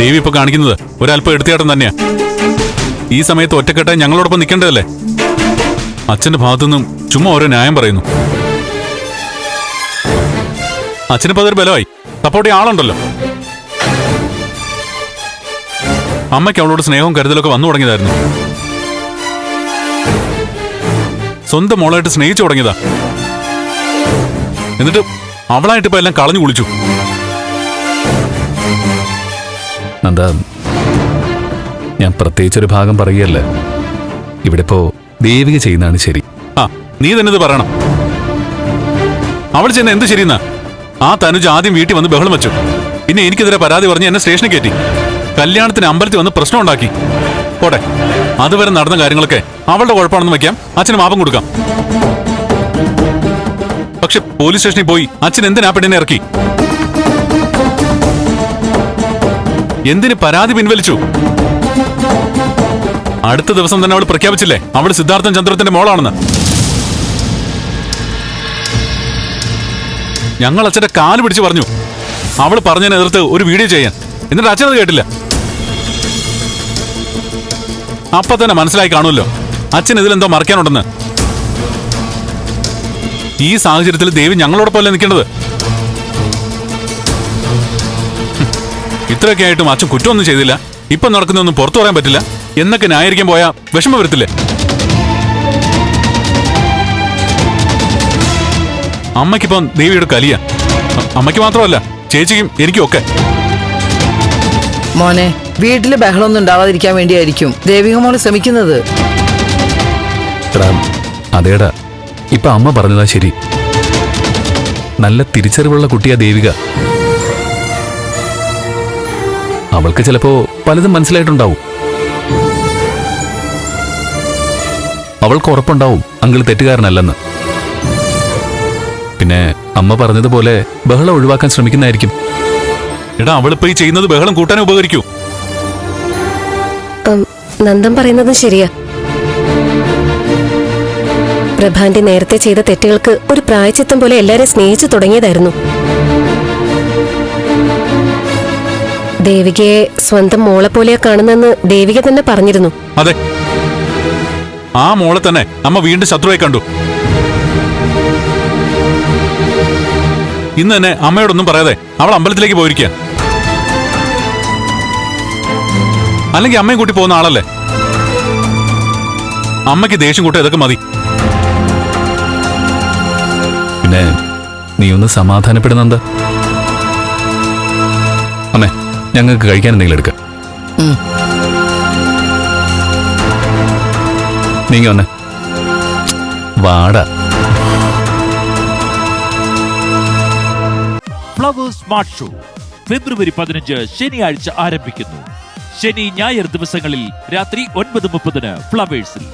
ദേവി ഇപ്പൊ കാണിക്കുന്നത് ഒരല്പം എടുത്തിയാട്ടം തന്നെയാ. ഈ സമയത്ത് ഒറ്റക്കെട്ടായി ഞങ്ങളോടൊപ്പം നിൽക്കേണ്ടതല്ലേ അച്ഛന്റെ ഭാഗത്തുനിന്നും ചുമ്മാ ഓരോ ന്യായം പറയുന്നു. അച്ഛനിപ്പോ അതൊരു ബലമായി. സപ്പോർട്ട് ആളുണ്ടല്ലോ. അമ്മയ്ക്ക് അവളോട് സ്നേഹവും കരുതലൊക്കെ വന്നു തുടങ്ങിയതായിരുന്നു. സ്വന്തം മോളായിട്ട് സ്നേഹിച്ചു തുടങ്ങിയതാ. എന്നിട്ട് അവളായിട്ട് ഇപ്പൊ എല്ലാം കളഞ്ഞു കുളിച്ചു. നന്ദ ഞാൻ പ്രത്യേകിച്ചൊരു ഭാഗം പറയുകയല്ല. ഇവിടെ ഇപ്പോ ദേവിക ചെയ്യുന്നതാണ് ശരി. ആ നീ തന്നെ ഇത് പറയണം. അവൾ ചെന്ന് എന്ത് ശരിയെന്നാ? ആ തനുജ് ആദ്യം വീട്ടിൽ വന്ന് ബഹളം വെച്ചു. പിന്നെ എനിക്കെതിരെ പരാതി പറഞ്ഞ് എന്നെ സ്റ്റേഷനിൽ കയറ്റി. കല്യാണത്തിന് അമ്പലത്തിൽ വന്ന് പ്രശ്നം ഉണ്ടാക്കി. പോട്ടെ അതുവരെ നടന്ന കാര്യങ്ങളൊക്കെ അവളുടെ കുഴപ്പമാണെന്ന് വെക്കാം. അച്ഛന് മാപം കൊടുക്കാം. പക്ഷെ പോലീസ് സ്റ്റേഷനിൽ പോയി അച്ഛൻ എന്തിനാ പെണ്ണിനെ ഇറക്കി? എന്തിന് പരാതി പിൻവലിച്ചു? അടുത്ത ദിവസം തന്നെ അവൾ പ്രഖ്യാപിച്ചില്ലേ? അവൾ സിദ്ധാർത്ഥൻ ചന്ദ്രത്തിന്റെ മോളാണെന്ന്. ഞങ്ങൾ അച്ഛന്റെ കാൽ പിടിച്ച് പറഞ്ഞു. അവൾ പറഞ്ഞതിനെ എതിർത്ത് ഒരു വീഡിയോ ചെയ്യാൻ. എന്നിട്ട് അച്ഛനത് കേട്ടില്ല. അപ്പൊ തന്നെ മനസ്സിലായി കാണുമല്ലോ. അച്ഛൻ ഇതിലെന്തോ മറക്കാനുണ്ടെന്ന് ഈ സാഹചര്യത്തിൽ ദേവി ഞങ്ങളോടൊപ്പം അല്ലേ നിൽക്കേണ്ടത്? ഇത്രയൊക്കെ ആയിട്ടും അച്ഛൻ കുറ്റമൊന്നും ചെയ്തില്ല. ഇപ്പൊ നടക്കുന്നൊന്നും പുറത്തു പറയാൻ പറ്റില്ല. എന്നൊക്കെ ന്യായീകരിക്കാൻ പോയാ വിഷമം വരത്തില്ലേ? അമ്മയ്ക്കിപ്പം ദേവിയുടെ കലിയ. അമ്മയ്ക്ക് മാത്രമല്ല ചേച്ചിക്കും എനിക്കും ഒക്കെ. മോനെ വീട്ടിൽ ബഹളമൊന്നും ഉണ്ടാവാതിരിക്കാൻ വേണ്ടിയായിരിക്കും ദേവിക മോൾ ശ്രമിക്കുന്നത്. അതേടാ. ഇപ്പൊ അമ്മ പറഞ്ഞതാ ശരി. നല്ല തിരിച്ചറിവുള്ള കുട്ടിയാ ദേവിക. അവൾക്ക് ചിലപ്പോ പലതും മനസ്സിലായിട്ടുണ്ടാവും. അവൾക്ക് ഉറപ്പുണ്ടാവും അങ്കിൾ തെറ്റുകാരനല്ലെന്ന്. പിന്നെ അമ്മ പറഞ്ഞതുപോലെ ബഹളം ഒഴിവാക്കാൻ ശ്രമിക്കുന്നതായിരിക്കും. എടാ അവളിപ്പോ ഈ ചെയ്യുന്നത് ബഹളം കൂട്ടാൻ ഉപകരിക്കൂ. നന്ദം നന്ദൻ പറയുന്നതും ശരിയാ. പ്രഭാന്റെ നേരത്തെ ചെയ്ത തെറ്റുകൾക്ക് ഒരു പ്രായച്ചിത്തം പോലെ എല്ലാരെയും സ്നേഹിച്ചു തുടങ്ങിയതായിരുന്നു. ദേവികയെ സ്വന്തം മോളെ പോലെയാ കാണുന്നെന്ന് ദേവിക തന്നെ പറഞ്ഞിരുന്നു. അതെ. ആ മോളെ തന്നെ അമ്മ വീണ്ടും ശത്രുവായി കണ്ടു. ഇന്ന് തന്നെ അമ്മയോടൊന്നും പറയാതെ അവൾ അമ്പലത്തിലേക്ക് പോയിരിക്കുക അല്ലെങ്കിൽ അമ്മയും കൂട്ടി പോകുന്ന ആളല്ലേ? അമ്മയ്ക്ക് ദേഷ്യം കൂട്ട ഇതൊക്കെ മതി. പിന്നെ നീ ഒന്ന് സമാധാനപ്പെടുന്നെന്താ? അമ്മേ ഞങ്ങൾക്ക് കഴിക്കാൻ എന്തെങ്കിലും എടുക്കാം. നീങ്ങി വന്നേ. വാടാ. ഫ്ലവേഴ്സ് സ്മാർട്ട് ഷോ ഫെബ്രുവരി പതിനഞ്ച് ശനിയാഴ്ച ആരംഭിക്കുന്നു. ശനി ഞായർ ദിവസങ്ങളിൽ രാത്രി ഒൻപത് മുപ്പതിന് ഫ്ലവേഴ്സിൽ